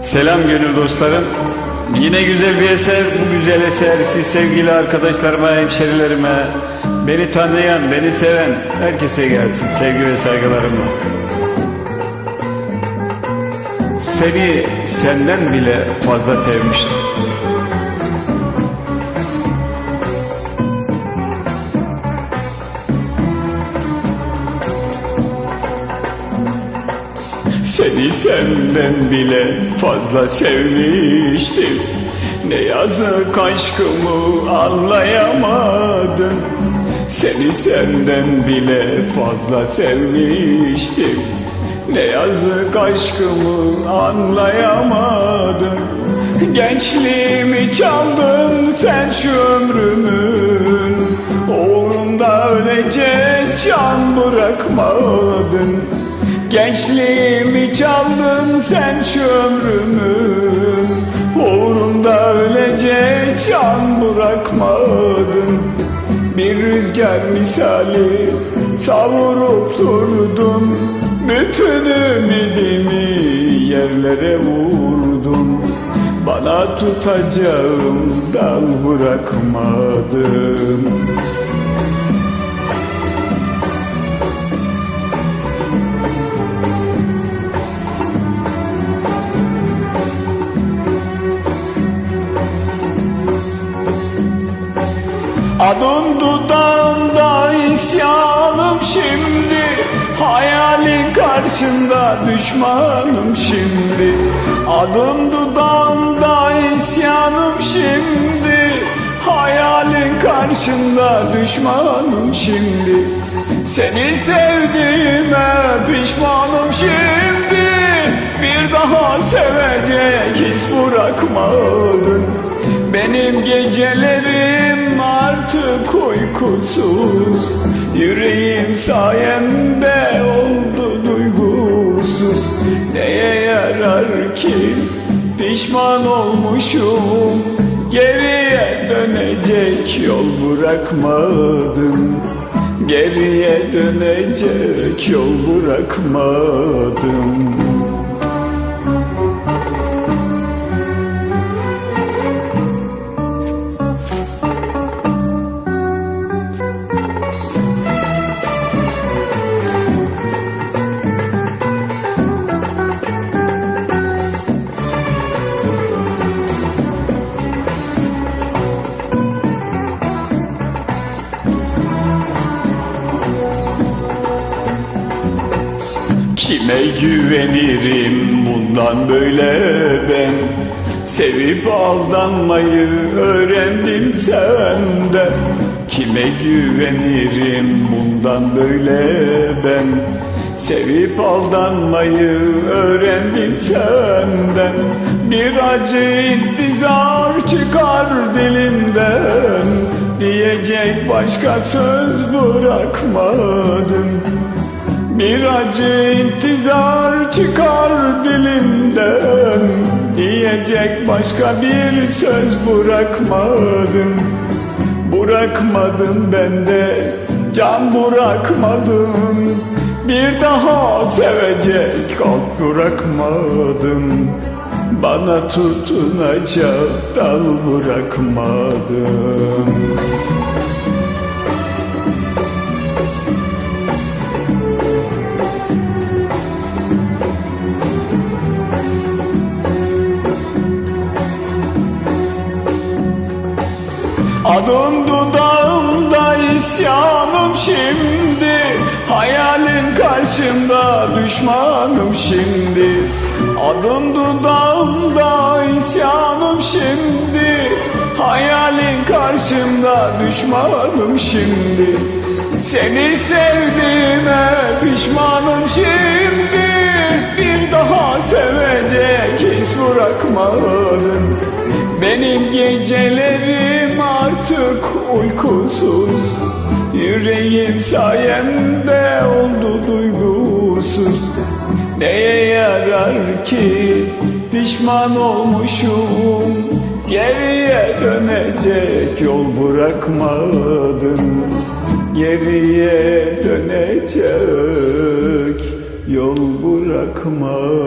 Selam gönül dostlarım. Yine güzel bir eser. Bu güzel eser siz sevgili arkadaşlarıma, hemşerilerime, beni tanıyan, beni seven herkese gelsin. Sevgi ve saygılarımla. Seni senden bile fazla sevmiştim. Seni senden bile fazla sevmiştim. Ne yazık aşkımı anlayamadın Seni senden bile fazla sevmiştim. Ne yazık aşkımı anlayamadın Gençliğimi çaldın sen şu ömrümün. Uğrunda ölecek can bırakmadın Gençliğimi çaldın sen şu ömrümün Uğrunda ölecek can bırakmadın. Bir rüzgar misali savurup durdun. Bütün ümidimi yerlere vurdun. Bana tutacağım dal bırakmadın Adın dudağında isyanım şimdi. Hayalin karşında düşmanım şimdi. Adım dudağında isyanım şimdi. Hayalin karşında düşmanım şimdi. Seni sevdiğime pişmanım şimdi. Bir daha sevecek his bırakmadın. Benim gecelerim artık uykusuz. Yüreğim sayende oldu duygusuz. Neye yarar ki? Pişman olmuşum. Geriye dönecek yol bırakmadım Geriye dönecek yol bırakmadım Kime güvenirim bundan böyle ben? Sevip aldanmayı öğrendim senden Kime güvenirim bundan böyle ben? Sevip aldanmayı öğrendim senden. Bir acı intizar çıkar dilimden. Diyecek başka söz bırakmadın bir acı intizar çıkar dilimden Diyecek başka bir söz bırakmadın. Bırakmadın bende can bırakmadın. Bir daha sevecek kalp bırakmadın. Bana tutunacak dal bırakmadın Adın dudağımda isyanım şimdi. Hayalin karşımda düşmanım şimdi. Adın dudağımda isyanım şimdi. Hayalin karşımda düşmanım şimdi. Seni sevdiğime pişmanım şimdi. Bir daha sevecek hiç bırakmadın benim gecelerim artık uykusuz Yüreğim sayende oldu duygusuz. Neye yarar ki pişman olmuşum? Geriye dönecek yol bırakmadın. Geriye dönecek yol bırakmadın